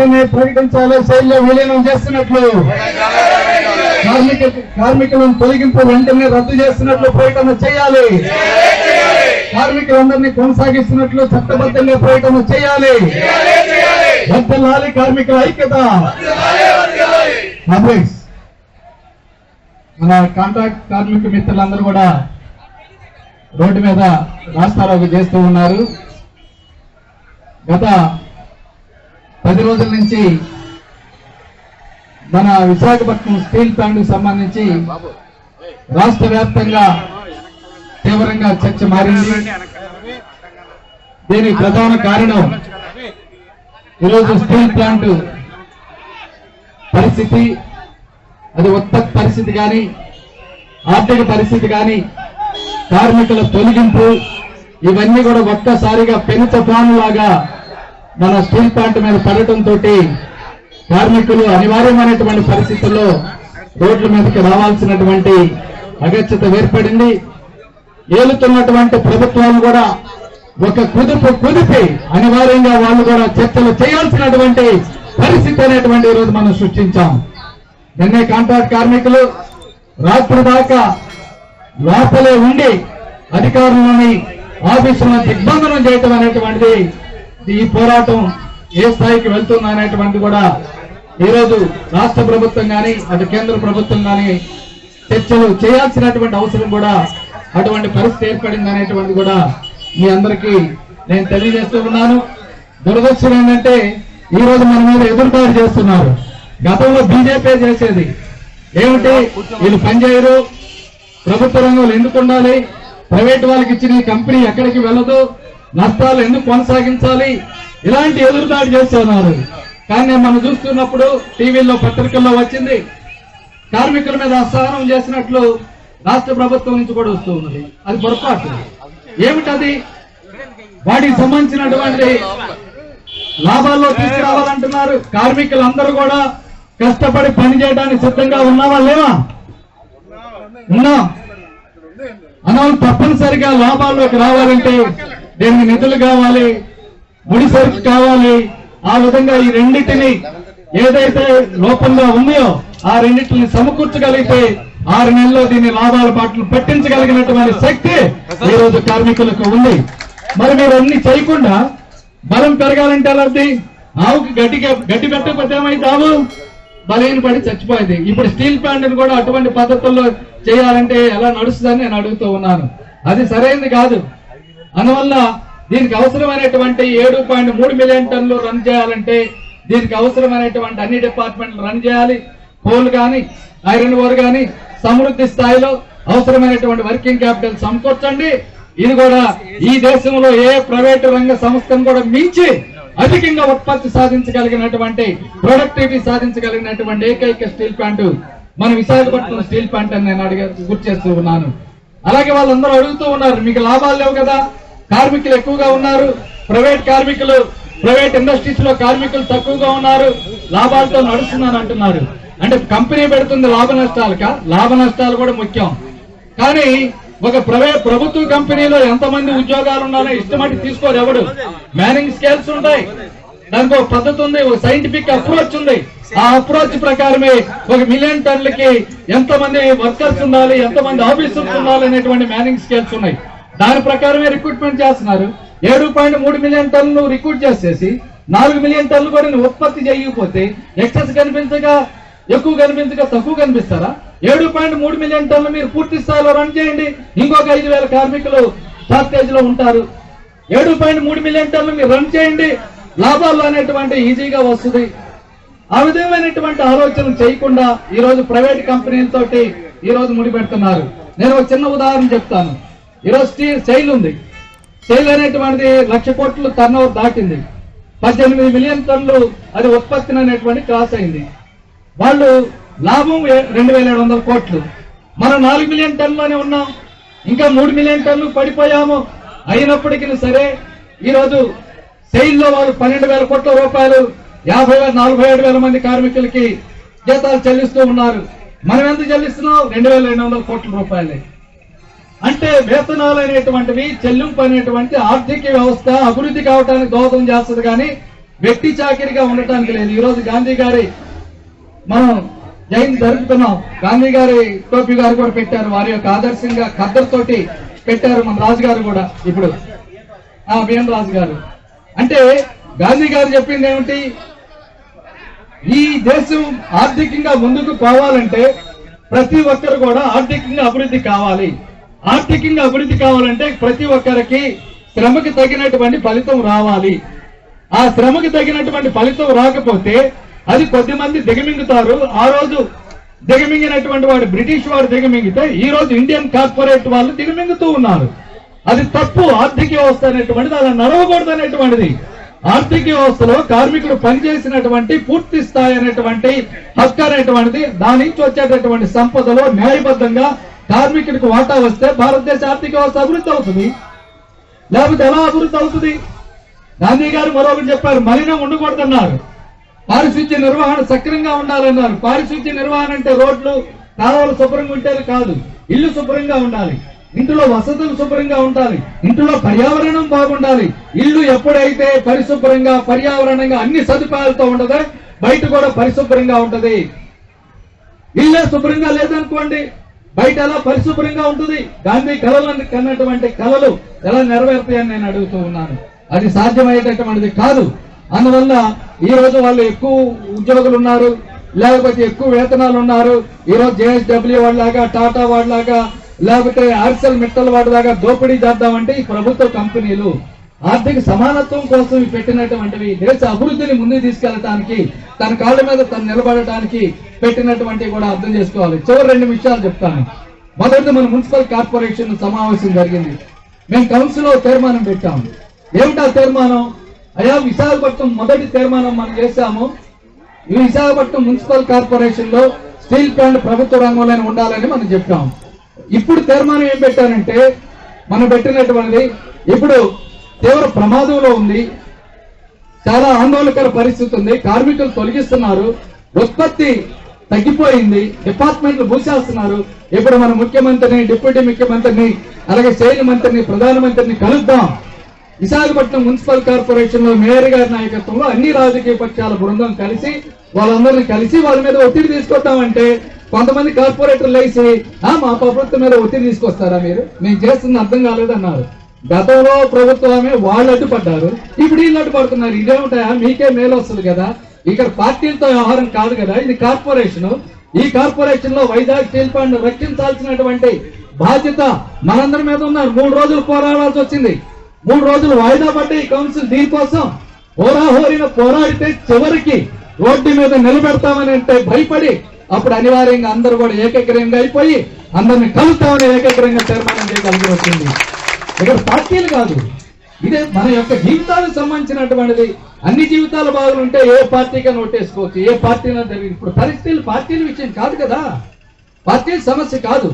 వెంటనే ప్రకటించాలి. శైలిలో విలీనం చేస్తున్నట్లు. కార్మిక కార్మికులను తొలగింపు వెంటనే రద్దు చేస్తున్నట్లు ప్రకటన చేయాలి. కార్మికులందరినీ కొనసాగిస్తున్నట్లు చట్టబద్ధంగా ప్రకటన చేయాలి. వద్దలాలి కార్మికుల ఐక్యత. మన కాంట్రాక్ట్ కార్మిక మిత్రులందరూ కూడా రోడ్డు మీద రాస్తారోకు చేస్తూ ఉన్నారు. గత పది రోజుల నుంచి మన విశాఖపట్నం స్టీల్ ప్లాంట్ సంబంధించి రాష్ట్ర వ్యాప్తంగా తీవ్రంగా చర్చ మారింది. దీనికి ప్రధాన కారణం ఈరోజు స్టీల్ ప్లాంట్ పరిస్థితి. అది ఉత్పత్తి పరిస్థితి కానీ ఆర్థిక పరిస్థితి కానీ కార్మికుల తొలగింపు ఇవన్నీ కూడా ఒక్కసారిగా పెను తుఫాను లాగా మన స్టీల్ ప్లాంట్ మీద పడటంతో కార్మికులు అనివార్యమైనటువంటి పరిస్థితుల్లో రోడ్ల మీదకి రావాల్సినటువంటి అగత్యత ఏర్పడింది. ఏలుతున్నటువంటి ప్రభుత్వాలు కూడా ఒక కుదుపు కుదిపి అనివార్యంగా వాళ్ళు కూడా చర్చలు చేయాల్సినటువంటి పరిస్థితి అనేటువంటి ఈరోజు రోజు మనం సృష్టించాం. నిన్నే కాంట్రాక్ట్ కార్మికులు రాత్రి దాకా లోపలే ఉండి అధికారులని ఆఫీసులను దిగ్బంధనం చేయటం అనేటువంటిది ఈ పోరాటం ఏ స్థాయికి వెళ్తుంది అనేటువంటి కూడా ఈరోజు రాష్ట్ర ప్రభుత్వం కానీ అటు కేంద్ర ప్రభుత్వం కానీ చర్చలు చేయాల్సినటువంటి అవసరం కూడా అటువంటి పరిస్థితి ఏర్పడింది అనేటువంటిది కూడా మీ అందరికీ నేను తెలియజేస్తూ ఉన్నాను. దురదృష్టం ఏంటంటే ఈ రోజు మన మీద ఎదురుదాడి చేస్తున్నారు. గతంలో బీజేపీ చేసేది. ఏమిటి? వీళ్ళు పనిచేయరు. ప్రభుత్వ రంగంలో ఎందుకు ఉండాలి? ప్రైవేట్ వాళ్ళకి ఇచ్చిన ఈ కంపెనీ ఎక్కడికి వెళ్ళదు? నష్టాలు ఎందుకు కొనసాగించాలి? ఇలాంటి ఎదురుదాడి చేస్తున్నారు కానీ మనం చూస్తున్నప్పుడు టీవీల్లో పత్రికల్లో వచ్చింది కార్మికుల మీద అసహనం చేసినట్లు రాష్ట్ర ప్రభుత్వం నుంచి కూడా వస్తూ ఉన్నది. అది పొరపాటు. ఏమిటది? వాటికి సంబంధించినటువంటి లాభాల్లో తీసుకురావాలంటున్నారు. కార్మికులందరూ కూడా కష్టపడి పని చేయడానికి సిద్ధంగా ఉన్నావా లేవా? ఉన్నాం మనం తప్పనిసరిగా లాభాల్లోకి రావాలంటే దీనికి నిధులు కావాలి ముడి సరుకు కావాలి. ఆ విధంగా ఈ రెండింటిని ఏదైతే లోపంగా ఉన్నాయో ఆ రెండింటిని సమకూర్చగలిగితే ఆరు నెలల్లో దీన్ని లాభాల పాటలు పెట్టించగలిగినటువంటి శక్తి ఈ రోజు కార్మికులకు ఉంది. మరి మీరు అన్ని చేయకుండా బలం పెరగాలంటే ఎలాంటి ఆవుకి గడ్డి గడ్డి పెట్టకపోతే ఏమైంది ఆవు? బలహీన పడి చచ్చిపోయింది. ఇప్పుడు స్టీల్ ప్లాంట్ కూడా అటువంటి పద్ధతుల్లో చేయాలంటే ఎలా నడుస్తుందని నేను అడుగుతూ ఉన్నాను. అది సరైనది కాదు. అందువల్ల దీనికి అవసరమైనటువంటి ఏడు పాయింట్ మూడు మిలియన్ టన్నులు రన్ చేయాలంటే దీనికి అవసరమైనటువంటి అన్ని డిపార్ట్మెంట్లు రన్ చేయాలి. కోల్ కానీ ఐరన్ ఓర్ కానీ సమృద్ధి స్థాయిలో అవసరమైనటువంటి వర్కింగ్ క్యాపిటల్ సమకూర్చండి. ఇది కూడా ఈ దేశంలో ఏ ప్రైవేటు రంగ సంస్థను కూడా మించి అధికంగా ఉత్పత్తి సాధించగలిగినటువంటి ప్రొడక్టివిటీ సాధించగలిగినటువంటి ఏకైక స్టీల్ ప్లాంట్ మన విశాఖపట్నం స్టీల్ ప్లాంట్ అని నేను అడిగారు గుర్తు చేస్తూ ఉన్నాను. అలాగే వాళ్ళందరూ అడుగుతూ ఉన్నారు మీకు లాభాలు లేవు కదా? కార్మికులు ఎక్కువగా ఉన్నారు. ప్రైవేట్ కార్మికులు ప్రైవేట్ ఇండస్ట్రీస్లో కార్మికులు తక్కువగా ఉన్నారు. లాభాలతో నడుస్తున్నాను అంటున్నారు. అంటే కంపెనీ పెడుతుంది లాభ నష్టాలక లాభ నష్టాలు కూడా ముఖ్యం. కానీ ఒక ప్రైవేట్ ప్రభుత్వ కంపెనీలో ఎంతమంది ఉద్యోగాలు ఉన్నారో ఇష్టమట్టి తీసుకోరు ఎవడు మేనింగ్ స్కేల్స్ ఉంటాయి. దానికి ఒక పద్ధతి ఉంది ఒక సైంటిఫిక్ అప్రోచ్ ఉంది. ఆ అప్రోచ్ ప్రకారమే ఒక మిలియన్ టన్నులకి ఎంతమంది వర్కర్స్ ఉండాలి ఎంతమంది ఆఫీసర్స్ ఉండాలి అనేటువంటి మేనింగ్ స్కేల్స్ ఉన్నాయి. దాని ప్రకారమే రిక్రూట్మెంట్ చేస్తున్నారు. ఏడు పాయింట్ మూడు మిలియన్ టన్లు రిక్రూట్ చేసేసి నాలుగు మిలియన్ టన్నులు కూడా ఉత్పత్తి చేయకపోతే ఎక్సెస్ కనిపించగా ఎక్కువ కనిపించగా తక్కువ కనిపిస్తారా? ఏడు పాయింట్ మూడు మిలియన్ టన్లు మీరు పూర్తి స్థాయిలో రన్ చేయండి. ఇంకొక ఐదు వేల కార్మికులు షార్టేజ్లో ఉంటారు. ఏడు పాయింట్ మూడు మిలియన్ టన్లు మీరు రన్ చేయండి. లాభాలు అనేటువంటి ఈజీగా వస్తుంది. ఆ విధమైనటువంటి ఆలోచన చేయకుండా ఈ రోజు ప్రైవేట్ కంపెనీలతోటి ఈ రోజు ముడిపెడుతున్నారు నేను ఒక చిన్న ఉదాహరణ చెప్తాను. ఈరోజు స్టీల్ సెయిల్ ఉంది. సెయిల్ అనేటువంటిది లక్ష కోట్లు టర్న్ ఓవర్ దాటింది. పద్దెనిమిది మిలియన్ టన్నులు అది ఉత్పత్తి అనేటువంటి క్రాస్ అయింది. వాళ్ళు లాభం రెండు వేల ఏడు వందల కోట్లు. మనం నాలుగు మిలియన్ టన్నులోనే ఉన్నాం. ఇంకా మూడు మిలియన్ టన్నులు పడిపోయాము. అయినప్పటికీ సరే ఈరోజు సెయిల్లో వాళ్ళు పన్నెండు వేల కోట్ల రూపాయలు యాభై వేల నలభై ఏడు వేల మంది కార్మికులకి జీతాలు చెల్లిస్తూ ఉన్నారు. మనం ఎంత చెల్లిస్తున్నాం? రెండు వేల రెండు వందల కోట్ల రూపాయలే. అంటే వేతనాలు అనేటువంటివి చెల్లింపు అనేటువంటి ఆర్థిక వ్యవస్థ అభివృద్ధి కావడానికి దోహదం చేస్తుంది కానీ వెట్టి చాకిరిగా ఉండటానికి లేదు. ఈ రోజు గాంధీ గారి మనం జయంతి జరుపుతున్నాం. గాంధీ గారి టోపీ గారు కూడా పెట్టారు. వారి యొక్క ఆదర్శంగా ఖద్దరుతోటి పెట్టారు మన రాజు గారు కూడా ఇప్పుడు. ఆ బిఎన్ రాజు గారు అంటే గాంధీ గారు చెప్పింది ఏమిటి? ఈ దేశం ఆర్థికంగా ముందుకు పోవాలంటే ప్రతి ఒక్కరు కూడా ఆర్థికంగా అభివృద్ధి కావాలి. ఆర్థికంగా అభివృద్ధి కావాలంటే ప్రతి ఒక్కరికి శ్రమకు తగినటువంటి ఫలితం రావాలి. ఆ శ్రమకు తగినటువంటి ఫలితం రాకపోతే అది కొద్ది మంది దిగమింగుతారు. ఆ రోజు దిగమింగినటువంటి వాడు బ్రిటిష్ వాడు దిగమింగితే ఈ రోజు ఇండియన్ కార్పొరేట్ వాళ్ళు దిగమింగుతూ ఉన్నారు. అది తప్పు ఆర్థిక వ్యవస్థ అనేటువంటిది అలా నడవకూడదు అనేటువంటిది. ఆర్థిక వ్యవస్థలో కార్మికుడు పనిచేసినటువంటి పూర్తి స్థాయి అనేటువంటి హక్కు అనేటువంటిది దాని నుంచి వచ్చేటటువంటి సంపదలో న్యాయబద్ధంగా కార్మికుడికి వాటా వస్తే భారతదేశ ఆర్థిక వ్యవస్థ అభివృద్ధి అవుతుంది. లేకపోతే ఎలా అభివృద్ధి అవుతుంది? గాంధీ గారు మరొకటి చెప్పారు మలినం ఉండకూడదన్నారు. పారిశుద్ధ్య నిర్వహణ సక్రంగా ఉండాలన్నారు. పారిశుద్ధ్య నిర్వహణ అంటే రోడ్లు కాలువలు శుభ్రంగా ఉంటేనే కాదు ఇల్లు శుభ్రంగా ఉండాలి. ఇంట్లో వసతులు శుభ్రంగా ఉండాలి. ఇంట్లో పర్యావరణం బాగుండాలి. ఇల్లు ఎప్పుడైతే పరిశుభ్రంగా పర్యావరణంగా అన్ని సదుపాయాలతో ఉండదో బయట కూడా పరిశుభ్రంగా ఉంటది. ఇల్లే శుభ్రంగా లేదనుకోండి బయట ఎలా పరిశుభ్రంగా ఉంటుంది? గాంధీ కళలను కన్నటువంటి కళలు ఎలా నెరవేరుతాయని నేను అడుగుతూ ఉన్నాను. అది సాధ్యమయ్యేటటువంటిది కాదు. అందువల్ల ఈ రోజు వాళ్ళు ఎక్కువ ఉద్యోగులు ఉన్నారు లేకపోతే ఎక్కువ వేతనాలు ఉన్నారు. ఈ రోజు జేఎస్డబ్ల్యూ వాళ్ళలాగా టాటా వాళ్ళలాగా లేకపోతే ఆర్సెల్ మిట్టల్ దాకా దోపిడీ చేద్దామంటే ఈ ప్రభుత్వ కంపెనీలు ఆర్థిక సమానత్వం కోసం పెట్టినటువంటివి దేశ అభివృద్ధిని ముందుకు తీసుకెళ్ళటానికి తన కాళ్ళ మీద తను నిలబడటానికి పెట్టినటువంటివి కూడా అర్థం చేసుకోవాలి. చివరి రెండు విషయాలు చెప్తాను. మొదటి మన మున్సిపల్ కార్పొరేషన్ సమావేశం జరిగింది. మేము కౌన్సిల్లో తీర్మానం పెట్టాము. ఏమిటా తీర్మానం? అయ్యా విశాఖపట్నం మొదటి తీర్మానం మనం చేశాము. ఈ విశాఖపట్నం మున్సిపల్ కార్పొరేషన్లో స్టీల్ ప్లాంట్ ప్రభుత్వ రంగంలోనే ఉండాలని మనం చెప్పాము. ఇప్పుడు తీర్మానం ఏం పెట్టారంటే మనం పెట్టినటువంటిది ఇప్పుడు తీవ్ర ప్రమాదంలో ఉంది చాలా ఆందోళనకర పరిస్థితి ఉంది కార్మికులు తొలగిస్తున్నారు ఉత్పత్తి తగ్గిపోయింది డిపార్ట్మెంట్లు మూసేస్తున్నారు. ఇప్పుడు మన ముఖ్యమంత్రిని డిప్యూటీ ముఖ్యమంత్రిని అలాగే శైలి మంత్రిని ప్రధానమంత్రిని కలుద్దాం. విశాఖపట్నం మున్సిపల్ కార్పొరేషన్లో మేయర్ గారి నాయకత్వంలో అన్ని రాజకీయ పక్షాల బృందం కలిసి వాళ్ళందరినీ కలిసి వాళ్ళ మీద ఒత్తిడి తీసుకొద్దామంటే కొంతమంది కార్పొరేటర్లు వేసి "ఆ, మా ప్రభుత్వం మీద ఒత్తిడి తీసుకొస్తారా మీరు? మేము చేస్తుంది అర్థం కాలేదన్నారు గతంలో ప్రభుత్వమే వాళ్ళు అడ్డుపడ్డారు. ఇప్పుడు వీళ్ళు అడ్డుపడుతున్నారు. ఇదేమిటా మీకే మేలు వస్తుంది కదా. ఇక్కడ పార్టీలతో వ్యవహారం కాదు కదా. ఇది కార్పొరేషన్. ఈ కార్పొరేషన్లో వైజాగ్ స్టీల్ ప్లాంట్ రక్షించాల్సినటువంటి బాధ్యత మనందరి మీద ఉన్నారు. మూడు రోజులు పోరాడాల్సి వచ్చింది. మూడు రోజులు వాయిదా పడ్డాయి కౌన్సిల్ దీనికోసం హోరాహోరిన పోరాడితే చివరికి రోడ్డు మీద నిలబెడతామని అంటే భయపడి అప్పుడు అనివార్యంగా అందరూ కూడా ఏకగ్రహంగా అయిపోయి అందరిని కలుస్తామని ఏకగ్రహంగా తీర్మానం చేయగలిగి వచ్చింది. ఇక్కడ పార్టీలు కాదు. ఇదే మన యొక్క జీవితాలకు సంబంధించినటువంటిది. అన్ని జీవితాలు బాగుంటే ఏ పార్టీగా ఓటేసుకోవచ్చు. ఏ పార్టీనా జరిగింది ఇప్పుడు పరిస్థితులు పార్టీల విషయం కాదు కదా. పార్టీల సమస్య కాదు.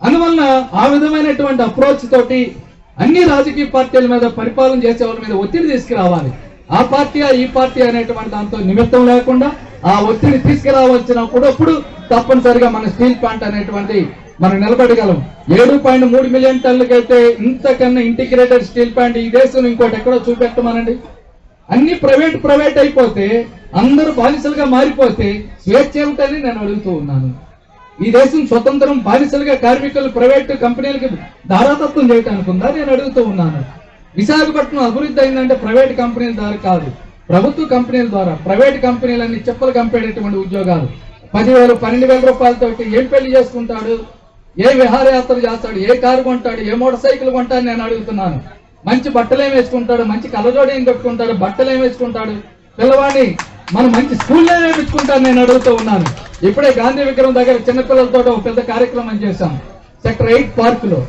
అందువలన ఆ విధమైనటువంటి అప్రోచ్ తోటి అన్ని రాజకీయ పార్టీల మీద పరిపాలన చేసే వాళ్ళ మీద ఒత్తిడి తీసుకురావాలి. ఆ పార్టీ ఈ పార్టీ అనేటువంటి దాంతో నిమిత్తం లేకుండా ఆ ఒత్తిడి తీసుకురావాల్సినప్పుడు అప్పుడు తప్పనిసరిగా మన స్టీల్ ప్లాంట్ అనేటువంటి మనం నిలబడగలం. ఏడు పాయింట్ మూడు మిలియన్ టన్నులకైతే ఇంతకన్నా ఇంటిగ్రేటెడ్ స్టీల్ ప్లాంట్ ఈ దేశం ఇంకోటి ఎక్కడో చూపెట్టమనండి. అన్ని ప్రైవేట్ ప్రైవేట్ అయిపోతే అందరూ బానిసలుగా మారిపోతే స్వేచ్ఛ ఏమిటని నేను అడుగుతూ ఉన్నాను. ఈ దేశం స్వతంత్రం బానిసలుగా కార్మికులు ప్రైవేట్ కంపెనీలకి దారాదత్తం చేయటానికి ఉందా? నేను అడుగుతూ ఉన్నాను. విశాఖపట్నం అభివృద్ధి అయిందంటే ప్రైవేట్ కంపెనీల ద్వారా కాదు. ప్రభుత్వ కంపెనీల ద్వారా ప్రైవేట్ కంపెనీలన్నీ చెప్పలు కంపేటటువంటి ఉద్యోగాలు. పదివేలు పన్నెండు వేల రూపాయలతో ఏం పెళ్ళి చేసుకుంటాడు? ఏ విహారయాత్ర చేస్తాడు? ఏ కారు కొంటాడు? ఏ మోటార్ సైకిల్ కొంటాడు నేను అడుగుతున్నాను. మంచి బట్టలు ఏం వేసుకుంటాడు? మంచి కలజోడు ఏం కట్టుకుంటాడు? బట్టలు ఏం వేసుకుంటాడు? పిల్లవాడిని మనం మంచి స్కూల్లో వేపించుకుంటాను నేను అడుగుతూ ఉన్నాను. ఇప్పుడే గాంధీ విగ్రహం దగ్గర చిన్నపిల్లలతో ఒక పెద్ద కార్యక్రమం చేశాం. సెక్టర్ ఎయిట్ పార్క్లో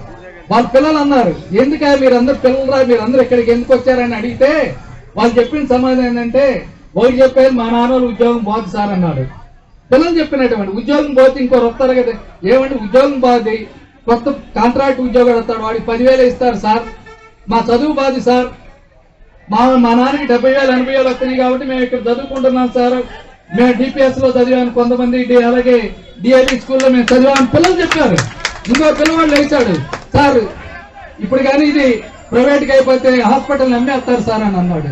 వాళ్ళ పిల్లలు అన్నారు ఎందుక మీరందరూ పిల్లలరా? మీరందరూ ఇక్కడికి ఎందుకు వచ్చారని అడిగితే వాళ్ళు చెప్పిన సమాధానం ఏంటంటే వాడు చెప్పేది మా నాన్న ఉద్యోగం పోదు సార్ అన్నాడు. పిల్లలు చెప్పినటువంటి ఉద్యోగం పోతే ఇంకోరు వస్తారు కదా. ఏమంటే ఉద్యోగం బాధి కొత్త కాంట్రాక్ట్ ఉద్యోగాలు వస్తాడు వాడికి పదివేలు ఇస్తారు సార్. మా చదువు బాధి సార్. మా మా నాన్నకి డెబ్బై వేలు ఎనభై వేలు వస్తున్నాయి కాబట్టి మేము ఇక్కడ చదువుకుంటున్నాం సార్. మేము డిపిఎస్లో చదివాను కొంతమంది అలాగే డిఐబి స్కూల్లో మేము చదివాను. పిల్లలు చెప్పారు. ఇంకో పిల్లవాడు లేచాడు. సార్ ఇప్పుడు కానీ ఇది ప్రైవేట్గా అయిపోతే హాస్పిటల్ నమ్మేస్తారు సార్ అని అన్నాడు.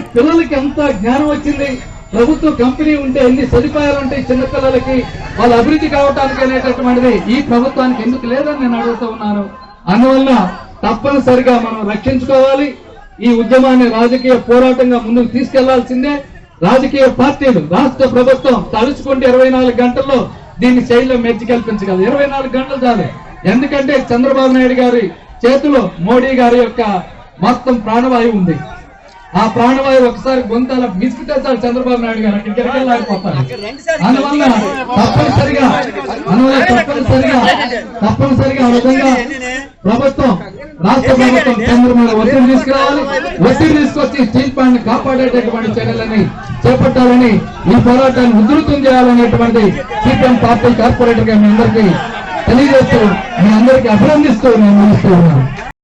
పిల్లలకి ఎంత జ్ఞానం వచ్చింది? ప్రభుత్వ కంపెనీ ఉంటే ఎన్ని సదుపాయాలు ఉంటాయి చిన్నపిల్లలకి? వాళ్ళ అభివృద్ధి కావటానికి అనేటటువంటిది ఈ ప్రభుత్వానికి ఎందుకు లేదని నేను అడుగుతూ ఉన్నాను. అందువల్ల తప్పనిసరిగా మనం రక్షించుకోవాలి. ఈ ఉద్యమాన్ని రాజకీయ పోరాటంగా ముందుకు తీసుకెళ్ళాల్సిందే. రాజకీయ పార్టీలు రాష్ట్ర ప్రభుత్వం తలుచుకుంటే ఇరవై నాలుగు గంటల్లో దీన్ని శైలిలో మెచ్చి కల్పించగలదు. ఇరవై నాలుగు గంటలు చాలు. ఎందుకంటే చంద్రబాబు నాయుడు గారి చేతిలో మోడీ గారి యొక్క మొత్తం ప్రాణవాయువు ఉంది. ఆ ప్రాణవాయువు ఒకసారి గొంతాల చాలు చంద్రబాబు నాయుడు గారు అక్కడికి వెళ్ళాలిపోతారు అందువల్ల తప్పనిసరిగా అందువల్ల తప్పనిసరిగా తప్పనిసరిగా ఆ విధంగా ప్రభుత్వం రాష్ట్ర ప్రభుత్వం కేంద్ర మీద ఒత్తిడి తీసుకురావాలి. ఒత్తిడి తీసుకొచ్చి స్టీల్ ప్లాంట్ కాపాడేటటువంటి చర్యలని చేపట్టాలని ఈ పోరాటాన్ని ఉధృతం చేయాలనేటువంటి సిపిఎం పార్టీ కార్పొరేటర్గా మీ అందరికీ తెలియజేస్తూ మీ అందరికీ అభినందిస్తూ నేను ఉన్నాను.